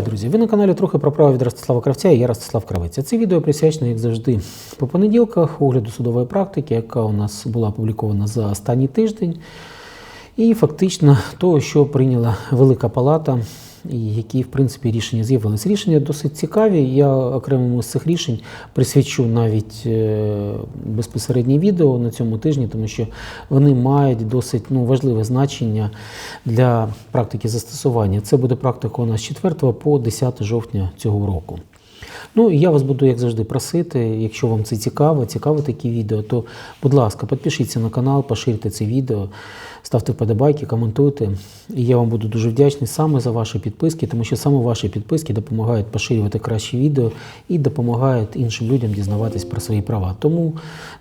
Друзі, ви на каналі трохи про право від Ростислава Кравця і я Ростислав Кравець. Це відео присвячено, як завжди, по понеділках, огляду судової практики, яка у нас була опублікована за останній тиждень, і фактично того, що прийняла Велика Палата, і які, в принципі, рішення з'явились. Рішення досить цікаві. Я окремому з цих рішень присвячу навіть е, безпосереднє відео на цьому тижні, тому що вони мають досить ну, важливе значення для практики застосування. Це буде практика у нас з 4 по 10 жовтня цього року. Ну я вас буду, як завжди, просити, якщо вам це цікаво, цікаво такі відео, то, будь ласка, підпишіться на канал, поширте це відео, ставте вподобайки, коментуйте. І я вам буду дуже вдячний саме за ваші підписки, тому що саме ваші підписки допомагають поширювати кращі відео і допомагають іншим людям дізнаватись про свої права. Тому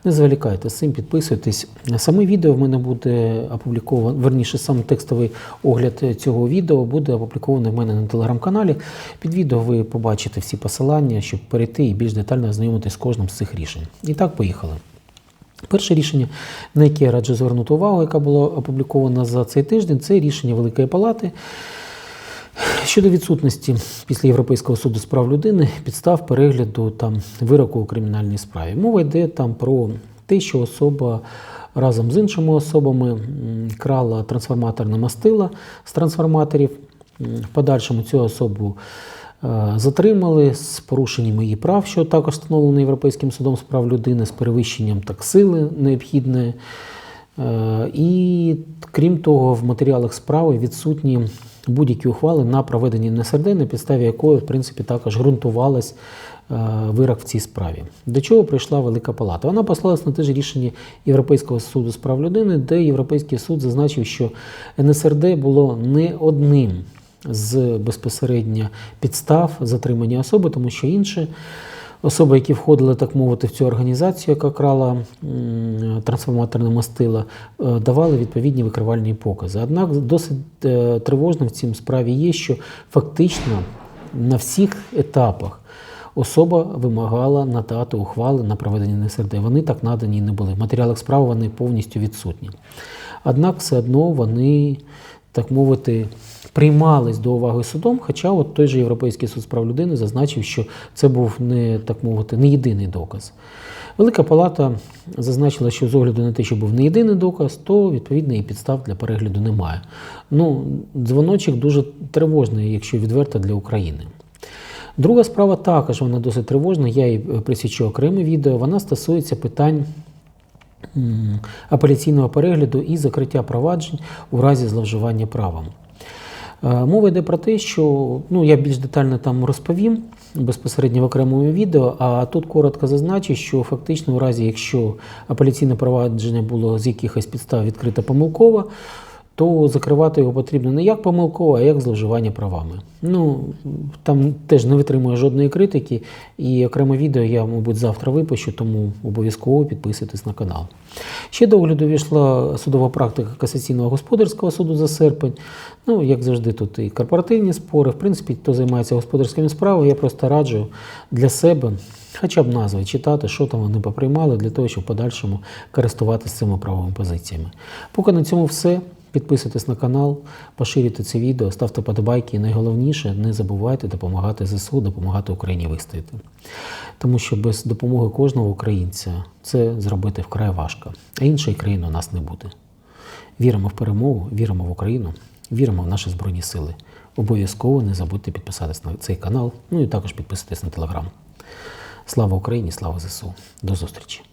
не зволікайте з цим, підписуйтесь. Саме відео в мене буде опубліковано, верніше, сам текстовий огляд цього відео буде опублікований в мене на телеграм-каналі. Під відео ви побачите всі посилання, щоб перейти і більш детально ознайомитись з кожним з цих рішень. І так, поїхали. Перше рішення, на яке я раджу звернути увагу, яке було опубліковано за цей тиждень, це рішення Великої Палати щодо відсутності після Європейського суду з прав людини підстав перегляду там вироку у кримінальній справі. Мова йде там про те, що особа разом з іншими особами крала трансформаторне мастила з трансформаторів. В подальшому цю особу затримали з порушенням її прав, що також встановлено Європейським судом з прав людини, з перевищенням так сили необхідної. Е, І крім того, в матеріалах справи відсутні будь-які ухвали на проведення НСРД, на підставі якої, в принципі, також ґрунтувалась е, вирок в цій справі. До чого прийшла Велика Палата? Вона послалась на те ж рішення Європейського суду з прав людини, де Європейський суд зазначив, що НСРД було не одним з безпосередньо підстав затримання особи, тому що інші особи, які входили, так мовити, в цю організацію, яка крала трансформаторне мастила, е, давали відповідні викривальні покази. Однак досить е, тривожним в цій справі є, що фактично на всіх етапах особа вимагала надати ухвали на проведення НСРД. Вони так надані не були. В матеріалах справи вони повністю відсутні. Однак все одно вони, так мовити, приймались до уваги судом, хоча от той же Європейський суд з прав людини зазначив, що це був не так мовити не єдиний доказ. Велика Палата зазначила, що з огляду на те, що був не єдиний доказ, то відповідно і підстав для перегляду немає. Ну, дзвоночок дуже тривожний, якщо відверто для України. Друга справа також вона досить тривожна. Я їй присвячу окреме відео. Вона стосується питань апеляційного перегляду і закриття проваджень у разі зловживання правом. Е, Мова йде про те, що ну, я більш детально там розповім безпосередньо в окремому відео, а тут коротко зазначу, що фактично, у разі, якщо апеляційне провадження було з якихось підстав відкрите помилково, то закривати його потрібно не як помилково, а як зловживання правами. Ну там теж не витримує жодної критики, і окреме відео я, мабуть, завтра випущу, тому обов'язково підписуйтесь на канал. Ще до огляду війшла судова практика касаційного господарського суду за серпень. Ну, як завжди, тут і корпоративні спори. В принципі, хто займається господарськими справами, я просто раджу для себе хоча б назви читати, що там вони поприймали, для того, щоб в подальшому користуватися цими правовими позиціями. Поки на цьому все. Підписуйтесь на канал, поширюйте це відео, ставте подобайки і найголовніше не забувайте допомагати ЗСУ, допомагати Україні вистояти. Тому що без допомоги кожного українця це зробити вкрай важко, а іншої країни у нас не буде. Віримо в перемогу, віримо в Україну, віримо в наші Збройні Сили. Обов'язково не забудьте підписатись на цей канал, ну і також підписуйтесь на телеграм. Слава Україні, слава ЗСУ. До зустрічі!